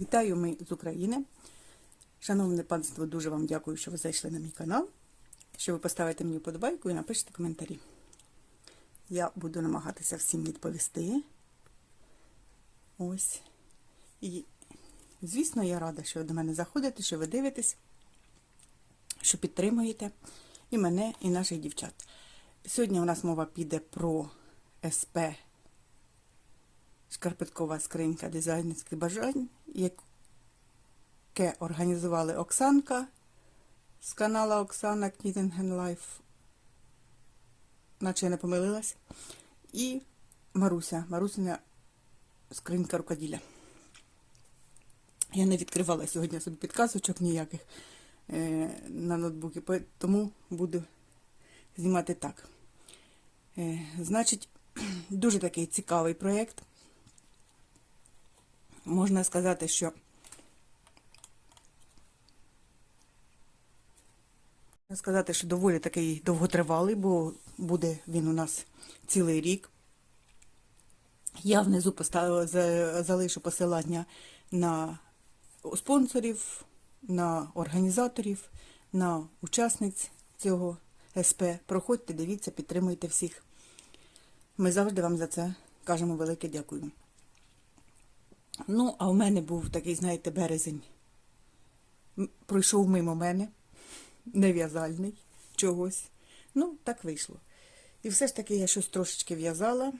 Вітаю ми з України. Шановне панство, дуже вам дякую, що ви зайшли на мій канал, що ви поставите мені вподобайку і напишете коментарі. Я буду намагатися всім відповісти. Ось. І, звісно, я рада, що ви до мене заходите, що ви дивитесь, що підтримуєте і мене, і наших дівчат. Сьогодні у нас мова піде про СП шкарпеткова скринька дизайнерських бажань, яке організували Оксанка з канала Оксана Knitting Life, наче я не помилилась, і Маруся, Марусина скринька рукоділля. Я не відкривала сьогодні собі підказочок ніяких е, на ноутбуці, тому буду знімати так. Е, значить, дуже такий цікавий проєкт. Можна сказати, що сказати, що доволі такий довготривалий, бо буде він у нас цілий рік. Я внизу поставила, за- залишу посилання на спонсорів, на організаторів, на учасниць цього СП. Проходьте, дивіться, підтримуйте всіх. Ми завжди вам за це кажемо велике дякую. Ну, а в мене був такий, знаєте, березень. Пройшов мимо мене, нев'язальний чогось. Ну, так вийшло. І все ж таки я щось трошечки в'язала.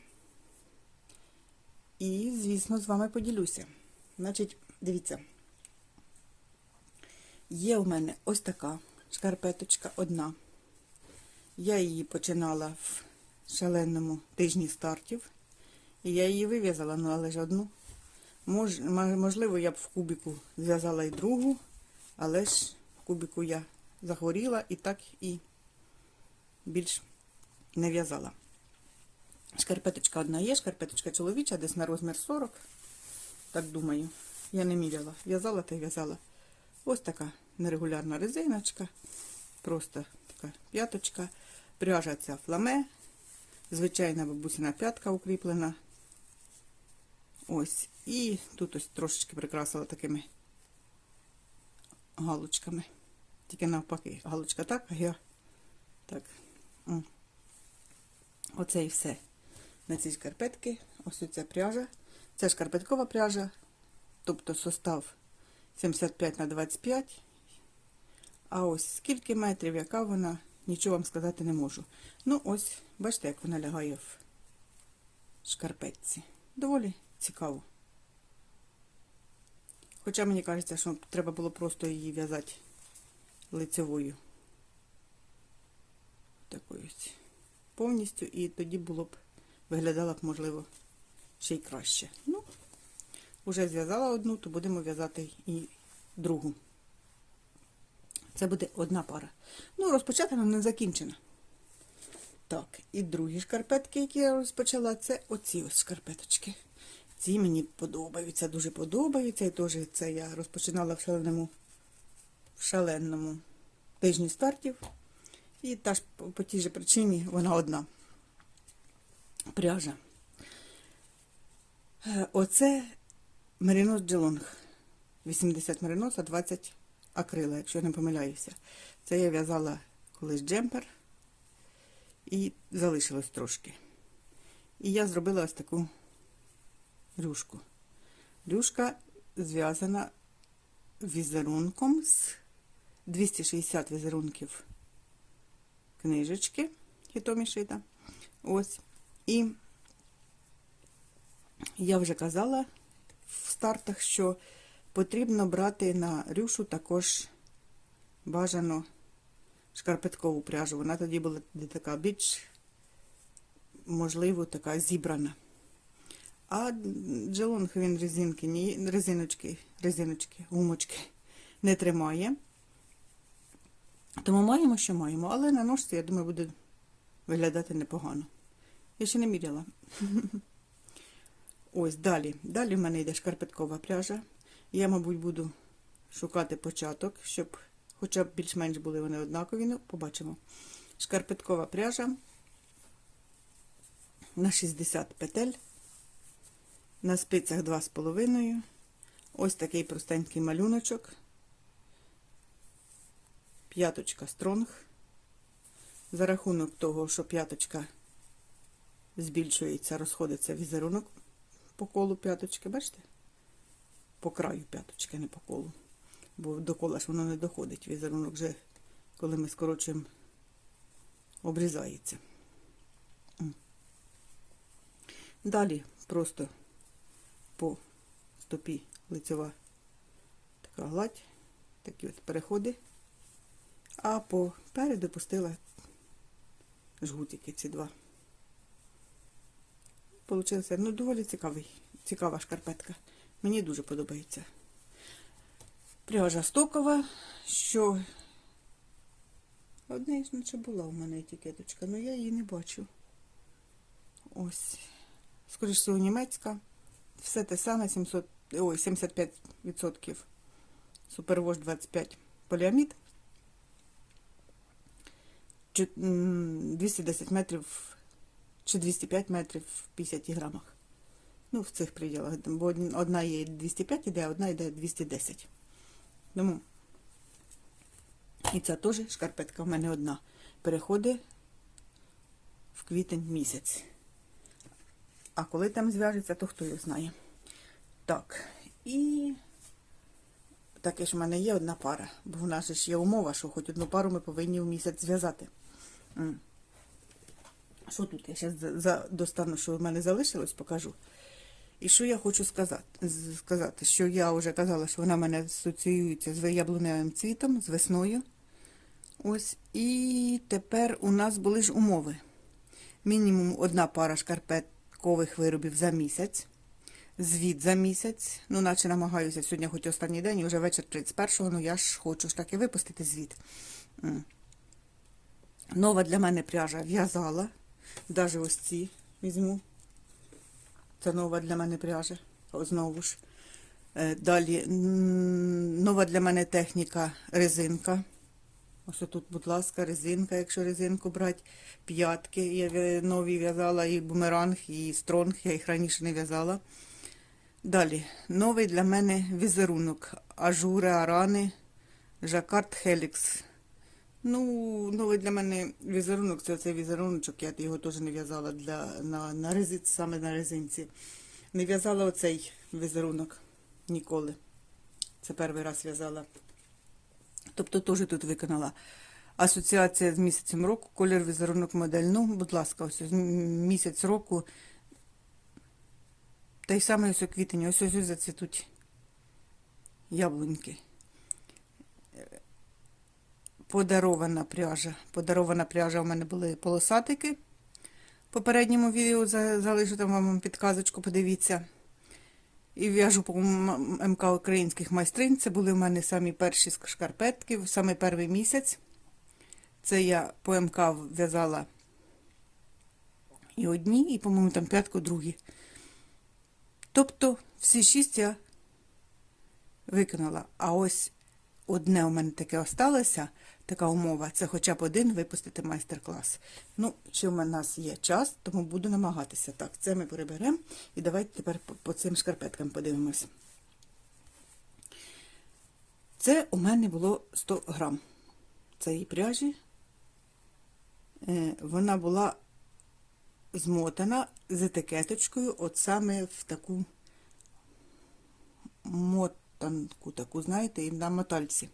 І, звісно, з вами поділюся. Значить, дивіться, є у мене ось така шкарпеточка одна. Я її починала в шаленому тижні стартів. І я її вив'язала, ну але ж одну. Мож, можливо, я б в кубіку зв'язала і другу, але ж в кубіку я захворіла і так і більш не в'язала. Шкарпеточка одна є, шкарпеточка чоловіча, десь на розмір 40. Так думаю. Я не міряла. В'язала та в'язала. Ось така нерегулярна резиночка. Просто така п'яточка. Пряжа ця фламе. Звичайна бабусина п'ятка укріплена. Ось. І тут ось трошечки прикрасила такими галочками. Тільки навпаки. Галочка так, а я так. Оце і все. На ці шкарпетки. Ось ця пряжа. Це шкарпеткова пряжа. Тобто состав 75 на 25. А ось скільки метрів, яка вона, нічого вам сказати не можу. Ну, ось, бачите, як вона лягає в шкарпетці. Доволі цікаво. Хоча мені кажеться, що треба було просто її в'язати лицевою. Такою повністю, і тоді було б, виглядала б, можливо, ще й краще. Ну, вже зв'язала одну, то будемо в'язати і другу. Це буде одна пара. Ну, розпочата нам не закінчена. Так, і другі шкарпетки, які я розпочала, це оці ось шкарпеточки. Ці мені подобаються, дуже подобаються. І теж це я розпочинала в шаленому, в шаленому тижні стартів. І та ж по, тій же причині вона одна. Пряжа. Е, Оце меринос джелонг. 80 меринос, а 20 акрила, якщо я не помиляюся. Це я в'язала колись джемпер і залишилось трошки. І я зробила ось таку рюшку. Рюшка зв'язана візерунком з 260 візерунків книжечки Хітомі шита. Ось. І я вже казала в стартах, що потрібно брати на рюшу також бажано шкарпеткову пряжу. Вона тоді була така більш, можливо, така зібрана. А джелонг він резинки, ні, резиночки, резиночки, гумочки не тримає. Тому маємо, що маємо, але на ножці, я думаю, буде виглядати непогано. Я ще не міряла. Ось далі. Далі в мене йде шкарпеткова пряжа. Я, мабуть, буду шукати початок, щоб хоча б більш-менш були вони однакові. Ну, побачимо. Шкарпеткова пряжа на 60 петель, на спицях 2,5, Ось такий простенький малюночок. П'яточка стронг. За рахунок того, що п'яточка збільшується, розходиться візерунок по колу п'яточки, бачите? По краю п'яточки, не по колу. Бо до кола ж воно не доходить. Візерунок вже, коли ми скорочуємо, обрізається. Далі просто по стопі лицева така гладь, такі от переходи. А попереду пустила жгутики ці два. Получилося ну, доволі цікавий, цікава шкарпетка. Мені дуже подобається. Пряжа стокова, що одне ж наче була у мене етикеточка, але я її не бачу. Ось. Скоріше всього, німецька. Все те саме, 700, ой, 75%. Супервош 25 поліамід. 210 метрів чи 205 метрів в 50 грамах. Ну, в цих приділах. Бо одна є 205 іде, а одна йде 210. Тому і ця теж шкарпетка в мене одна. Переходить в квітень місяць. А коли там зв'яжеться, то хто його знає. Так, і таке ж в мене є одна пара, бо в нас ж є умова, що хоч одну пару ми повинні в місяць зв'язати. Що тут? Я зараз за, достану, що в мене залишилось, покажу. І що я хочу сказати? сказати, що я вже казала, що вона мене асоціюється з яблуневим цвітом, з весною. Ось. І тепер у нас були ж умови. Мінімум одна пара шкарпеткових виробів за місяць. Звіт за місяць. Ну, наче намагаюся сьогодні, хоч останній день, і вже вечір 31-го, ну я ж хочу ж таки випустити звіт. Нова для мене пряжа в'язала. Даже ось ці візьму. Це нова для мене пряжа. Знову ж. Е, Далі нова для мене техніка резинка. Ось тут, будь ласка, резинка, якщо резинку брати. П'ятки я нові в'язала, і бумеранг, і стронг, я їх раніше не в'язала. Далі, новий для мене візерунок. Ажури, арани, жакард Хелікс. Ну, новий для мене візерунок, це цей візеруночок, я його теж не в'язала для, на, на резинці, саме на резинці. Не в'язала оцей візерунок ніколи. Це перший раз в'язала. Тобто теж тут виконала. Асоціація з місяцем року, колір візерунок модель. Ну, будь ласка, ось місяць року. Та й саме ось квітень, ось ось зацвітуть яблуньки. Подарована пряжа. Подарована пряжа у мене були полосатики. В попередньому відео за- залишу там вам підказочку, подивіться. І в'яжу по МК українських майстринь. Це були в мене самі перші шкарпетки, саме перший місяць. Це я по МК в'язала і одні, і, по-моєму, там п'ятку другі. Тобто всі шість я виконала. А ось одне у мене таке осталося, така умова, це хоча б один випустити майстер-клас. Ну, ще в нас є час, тому буду намагатися. Так, це ми переберемо. І давайте тепер по, по цим шкарпеткам подивимось. Це у мене було 100 грам цієї пряжі. Е, Вона була змотана з етикеточкою, от саме в таку мотанку, таку, знаєте, і на мотальці.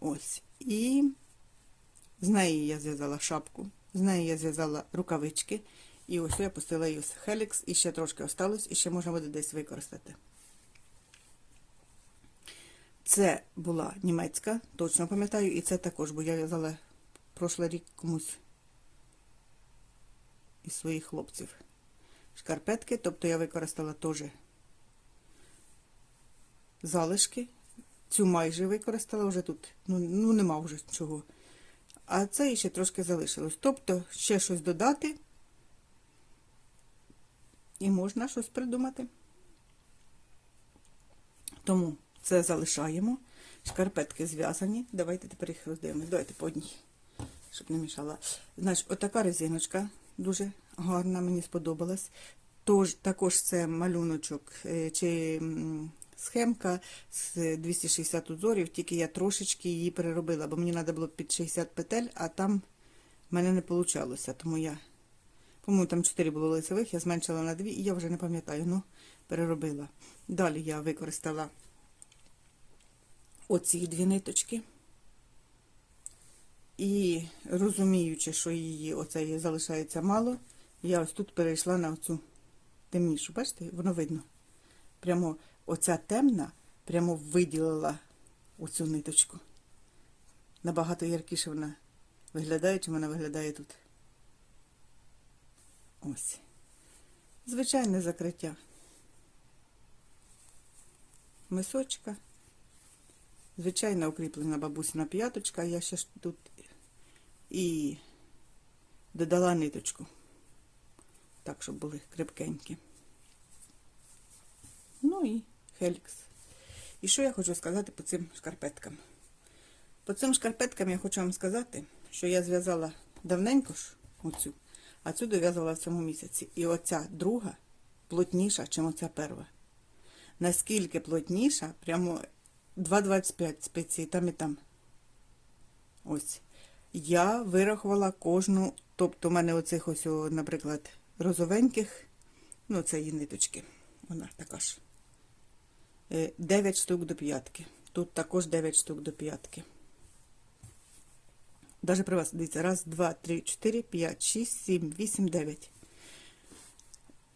Ось. І з неї я зв'язала шапку, з неї я зв'язала рукавички. І ось я пустила її з Helix, і ще трошки осталось, і ще можна буде десь використати. Це була німецька, точно пам'ятаю, і це також, бо я в'язала прошлий рік комусь із своїх хлопців. Шкарпетки, тобто я використала теж залишки. Цю майже використала вже тут. Ну, ну нема вже чого. А це ще трошки залишилось. Тобто ще щось додати. І можна щось придумати. Тому це залишаємо. Шкарпетки зв'язані. Давайте тепер їх роздивимось. Давайте по одній, щоб не мішала. Значить, отака резиночка дуже гарна, мені сподобалась. Тож, також це малюночок е, чи схемка з 260 узорів, тільки я трошечки її переробила, бо мені треба було під 60 петель, а там в мене не вийшло. Тому я, по-моєму, там 4 було лицевих, я зменшила на 2 і я вже не пам'ятаю, ну, переробила. Далі я використала оці дві ниточки. І розуміючи, що її оцеї залишається мало, я ось тут перейшла на оцю темнішу. Бачите, воно видно. Прямо оця темна прямо виділила оцю ниточку. Набагато яркіше вона виглядає, чим вона виглядає тут. Ось. Звичайне закриття. Мисочка. Звичайно укріплена бабусина п'яточка. Я ще тут і додала ниточку. Так, щоб були крепкенькі. Ну і хелікс. І що я хочу сказати по цим шкарпеткам? По цим шкарпеткам я хочу вам сказати, що я зв'язала давненько ж оцю, а цю дов'язала в цьому місяці. І оця друга плотніша, ніж оця перша. Наскільки плотніша, прямо 2,25 спеції там і там. Ось. Я вирахувала кожну, тобто в мене оцих ось, наприклад, розовеньких, ну це її ниточки, вона така ж. 9 штук до п'ятки. Тут також 9 штук до п'ятки. Даже при вас, дивіться, раз, два, три, чотири, п'ять, шість, сім, вісім, дев'ять.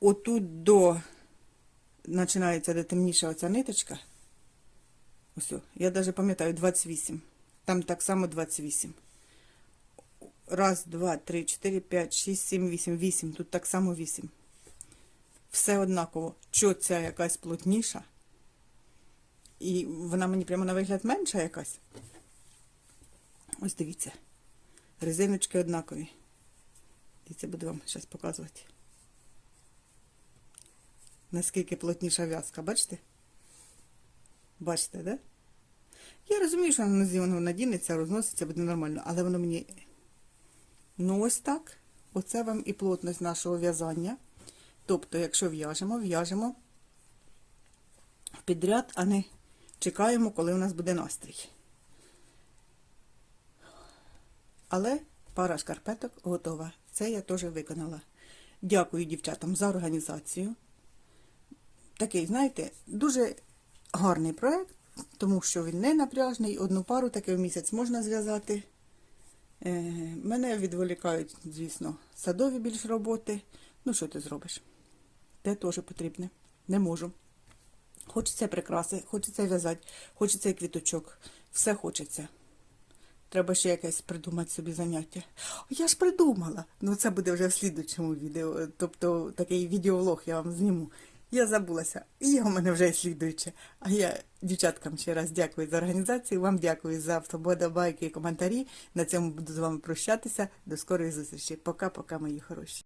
Отут до починається, де темніша оця ниточка. Ось, я навіть пам'ятаю 28. Там так само 28. Раз, два, три, чотири, п'ять, шість, сім, вісім, вісім. Тут так само вісім. Все однаково. Що ця якась плотніша? І вона мені прямо на вигляд менша якась. Ось дивіться. Резиночки однакові. Дивіться, буду вам зараз показувати. Наскільки плотніша в'язка, бачите? Бачите, да? Я розумію, що на нозі воно надінеться, розноситься, буде нормально, але воно мені. Ну, ось так. Оце вам і плотність нашого в'язання. Тобто, якщо в'яжемо, в'яжемо підряд, а не чекаємо, коли у нас буде настрій. Але пара шкарпеток готова. Це я теж виконала. Дякую дівчатам за організацію. Такий, знаєте, дуже гарний проєкт, тому що він не напряжний. Одну пару таки в місяць можна зв'язати. Е, мене відволікають, звісно, садові більш роботи. Ну, що ти зробиш? Те теж потрібне. Не можу. Хочеться прикраси, хочеться в'язати, хочеться квіточок. Все хочеться. Треба ще якесь придумати собі заняття. Я ж придумала. Ну, це буде вже в слідучому відео. Тобто такий відеовлог я вам зніму. Я забулася. І у мене вже слідуюче. А я дівчаткам ще раз дякую за організацію. Вам дякую за вподобайки і коментарі. На цьому буду з вами прощатися. До скорої зустрічі. Пока-пока, мої хороші.